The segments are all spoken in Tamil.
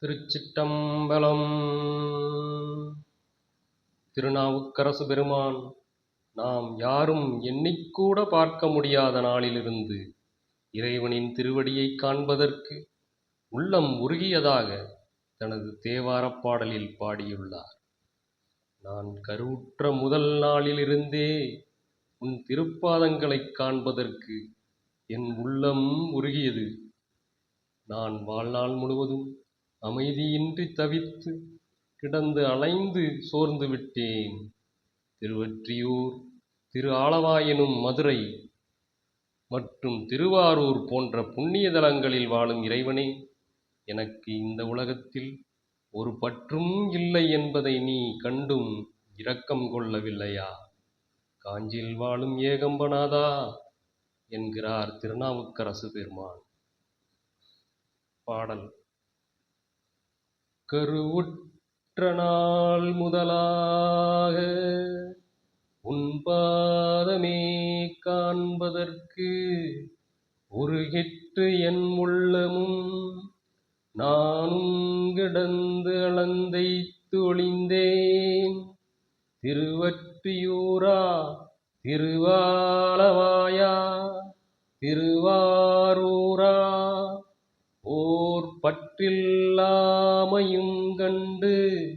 திருச்சிட்டம்பலம். திருநாவுக்கரசு பெருமான் நாம் யாரும் எண்ணிக்கூட பார்க்க முடியாத நாளிலிருந்து இறைவனின் திருவடியைக் காண்பதற்கு உள்ளம் உருகியதாக தனது தேவாரப் பாடலில் பாடியுள்ளார். நான் கருவுற்ற முதல் நாளிலிருந்தே உன் திருப்பாதங்களைக் காண்பதற்கு என் உள்ளம் உருகியது. நான் வாழ்நாள் முழுவதும் அமைதியின்றி தவித்து கிடந்து அலைந்து சோர்ந்து விட்டேன். திருவொற்றியூர் திரு ஆலவாயனும் மதுரை மற்றும் திருவாரூர் போன்ற புண்ணிய தலங்களில் வாழும் இறைவனே எனக்கு இந்த உலகத்தில் ஒரு பற்றும் இல்லை என்பதை நீ கண்டும் இரக்கம் கொள்ளவில்லையா? காஞ்சியில் வாழும் ஏகம்பநாதா என்கிறார் திருநாவுக்கரசு பெருமான். பாடல். கருவுற்ற நாள் முதலாக உன்பாதமே காண்பதற்கு காண்பதற்கு உருகிற்று என் உள்ளமும் நானும் கிடந்து அளந்தைத்து ஒளிந்தேன் திருவற்றியூரா திருவாலவாயா திருவாரூரா பற்றில்லாமையும் கண்டு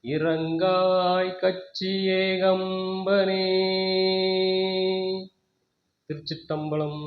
இறங்காய் கச்சி ஏகம்பனே. திருச்சிட்டம்பலம்